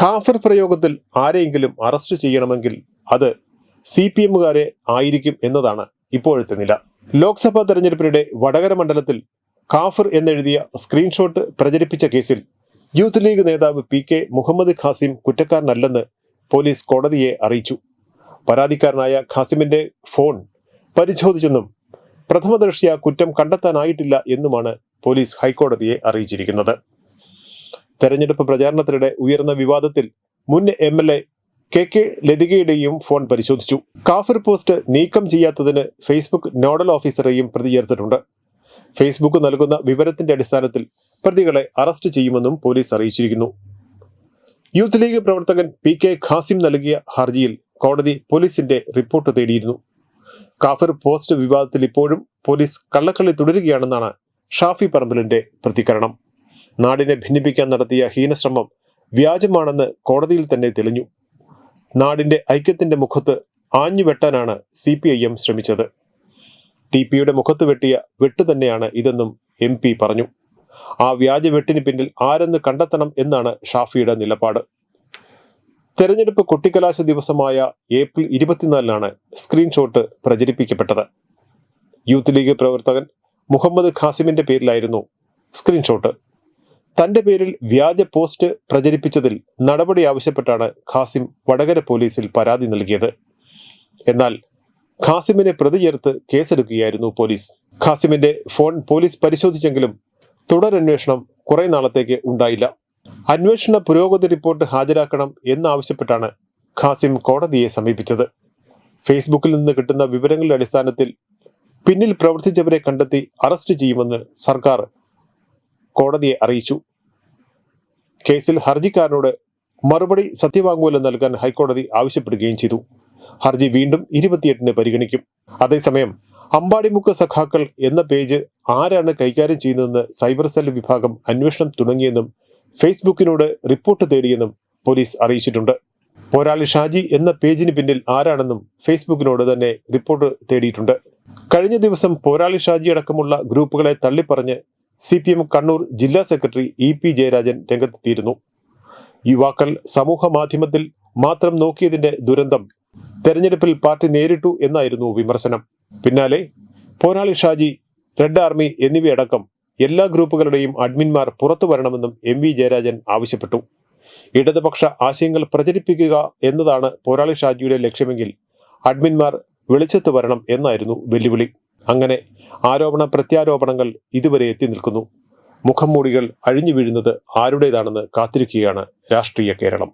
കാഫർ പ്രയോഗത്തിൽ ആരെയെങ്കിലും അറസ്റ്റ് ചെയ്യണമെങ്കിൽ അത് സി പി എമ്മുകാരെ ആയിരിക്കും എന്നതാണ് ഇപ്പോഴത്തെ നില. ലോക്സഭാ തെരഞ്ഞെടുപ്പിനിടെ വടകര മണ്ഡലത്തിൽ കാഫർ എന്നെഴുതിയ സ്ക്രീൻഷോട്ട് പ്രചരിപ്പിച്ച കേസിൽ യൂത്ത് ലീഗ് നേതാവ് പി കെ മുഹമ്മദ് ഖാസിം കുറ്റക്കാരനല്ലെന്ന് പോലീസ് കോടതിയെ അറിയിച്ചു. പരാതിക്കാരനായ ഖാസിമിന്റെ ഫോൺ പരിശോധിച്ചെന്നും പ്രഥമദൃഷ്ട്യാ കുറ്റം കണ്ടെത്താനായിട്ടില്ല എന്നുമാണ് പോലീസ് ഹൈക്കോടതിയെ അറിയിച്ചിരിക്കുന്നത്. തെരഞ്ഞെടുപ്പ് പ്രചാരണത്തിനിടെ ഉയർന്ന വിവാദത്തിൽ മുൻ M L A K K ലതികയുടെയും phone പരിശോധിച്ചു. കാഫിർ പോസ്റ്റ് നീക്കം ചെയ്യാത്തതിന് ഫേസ്ബുക്ക് നോഡൽ ഓഫീസറെയും പ്രതി ചേർത്തിട്ടുണ്ട്. ഫേസ്ബുക്ക് നൽകുന്ന വിവരത്തിന്റെ അടിസ്ഥാനത്തിൽ പ്രതികളെ അറസ്റ്റ് ചെയ്യുമെന്നും പോലീസ് അറിയിച്ചിരിക്കുന്നു. യൂത്ത് ലീഗ് പ്രവർത്തകൻ പി കെ ഖാസിം നൽകിയ ഹർജിയിൽ കോടതി പോലീസിന്റെ റിപ്പോർട്ട് തേടിയിരുന്നു. കാഫിർ പോസ്റ്റ് വിവാദത്തിൽ ഇപ്പോഴും പോലീസ് കള്ളക്കളി തുടരുകയാണെന്നാണ് ഷാഫി പറമ്പലിന്റെ പ്രതികരണം. നാടിനെ ഭിന്നിപ്പിക്കാൻ നടത്തിയ ഹീനശ്രമം വ്യാജമാണെന്ന് കോടതിയിൽ തന്നെ തെളിഞ്ഞു. നാടിന്റെ ഐക്യത്തിന്റെ മുഖത്ത് ആഞ്ഞു വെട്ടാനാണ് സി പി ഐ എം ശ്രമിച്ചത്. ടി പിയുടെ മുഖത്ത് വെട്ടിയ വെട്ട് തന്നെയാണ് ഇതെന്നും എം പി പറഞ്ഞു. ആ വ്യാജ വെട്ടിന് പിന്നിൽ ആരെന്ന് കണ്ടെത്തണം എന്നാണ് ഷാഫിയുടെ നിലപാട്. തെരഞ്ഞെടുപ്പ് കൊട്ടിക്കലാശ ദിവസമായ ഏപ്രിൽ ഇരുപത്തിനാലിനാണ് സ്ക്രീൻഷോട്ട് പ്രചരിപ്പിക്കപ്പെട്ടത്. യൂത്ത് ലീഗ് പ്രവർത്തകൻ മുഹമ്മദ് ഖാസിമിന്റെ പേരിലായിരുന്നു സ്ക്രീൻഷോട്ട്. തന്റെ പേരിൽ വ്യാജ പോസ്റ്റ് പ്രചരിപ്പിച്ചതിൽ നടപടി ആവശ്യപ്പെട്ടാണ് ഖാസിം വടകര പോലീസിൽ പരാതി നൽകിയത്. എന്നാൽ ഖാസിമിനെ പ്രതി ചേർത്ത് കേസെടുക്കുകയായിരുന്നു പോലീസ്. ഖാസിമിന്റെ ഫോൺ പോലീസ് പരിശോധിച്ചെങ്കിലും തുടരന്വേഷണം കുറെ നാളത്തേക്ക് ഉണ്ടായില്ല. അന്വേഷണ പുരോഗതി റിപ്പോർട്ട് ഹാജരാക്കണം എന്നാവശ്യപ്പെട്ടാണ് ഖാസിം കോടതിയെ സമീപിച്ചത്. ഫേസ്ബുക്കിൽ നിന്ന് കിട്ടുന്ന വിവരങ്ങളുടെ അടിസ്ഥാനത്തിൽ പിന്നിൽ പ്രവർത്തിച്ചവരെ കണ്ടെത്തി അറസ്റ്റ് ചെയ്യുമെന്ന് സർക്കാർ കോടതിയെ അറിയിച്ചു. കേസിൽ ഹർജിക്കാരനോട് മറുപടി സത്യവാങ്മൂലം നൽകാൻ ഹൈക്കോടതി ആവശ്യപ്പെടുകയും ചെയ്തു. ഹർജി വീണ്ടും ഇരുപത്തിയെട്ടിന് പരിഗണിക്കും. അതേസമയം അമ്പാടിമുക്ക് സഖാക്കൾ എന്ന പേജ് ആരാണ് കൈകാര്യം ചെയ്യുന്നതെന്ന് സൈബർ സെൽ വിഭാഗം അന്വേഷണം തുടങ്ങിയെന്നും ഫേസ്ബുക്കിനോട് റിപ്പോർട്ട് തേടിയെന്നും പോലീസ് അറിയിച്ചിട്ടുണ്ട്. പോരാളി ഷാജി എന്ന പേജിന് പിന്നിൽ ആരാണെന്നും ഫേസ്ബുക്കിനോട് തന്നെ റിപ്പോർട്ട് തേടിയിട്ടുണ്ട്. കഴിഞ്ഞ ദിവസം പോരാളി ഷാജി അടക്കമുള്ള ഗ്രൂപ്പുകളെ തള്ളിപ്പറഞ്ഞ് സി പി എം കണ്ണൂർ ജില്ലാ സെക്രട്ടറി ഇ പി ജയരാജൻ രംഗത്തെത്തിയിരുന്നു. യുവാക്കൾ സമൂഹ മാധ്യമത്തിൽ മാത്രം നോക്കിയതിന്റെ ദുരന്തം തെരഞ്ഞെടുപ്പിൽ പാർട്ടി നേരിട്ടു എന്നായിരുന്നു വിമർശനം. പിന്നാലെ പോരാളി ഷാജി റെഡ് ആർമി എന്നിവയടക്കം എല്ലാ ഗ്രൂപ്പുകളുടെയും അഡ്മിൻമാർ പുറത്തു വരണമെന്നും എം വി ജയരാജൻ ആവശ്യപ്പെട്ടു. ഇടതുപക്ഷ ആശയങ്ങൾ പ്രചരിപ്പിക്കുക എന്നതാണ് പോരാളി ഷാജിയുടെ ലക്ഷ്യമെങ്കിൽ അഡ്മിൻമാർ വെളിച്ചത്ത് വരണം എന്നായിരുന്നു വെല്ലുവിളി. അങ്ങനെ ആരോപണ പ്രത്യാരോപണങ്ങൾ ഇതുവരെ എത്തി നിൽക്കുന്നു. മുഖംമൂടികൾ അഴിഞ്ഞു വീഴുന്നത് ആരുടേതാണെന്ന് കാത്തിരിക്കുകയാണ് രാഷ്ട്രീയ കേരളം.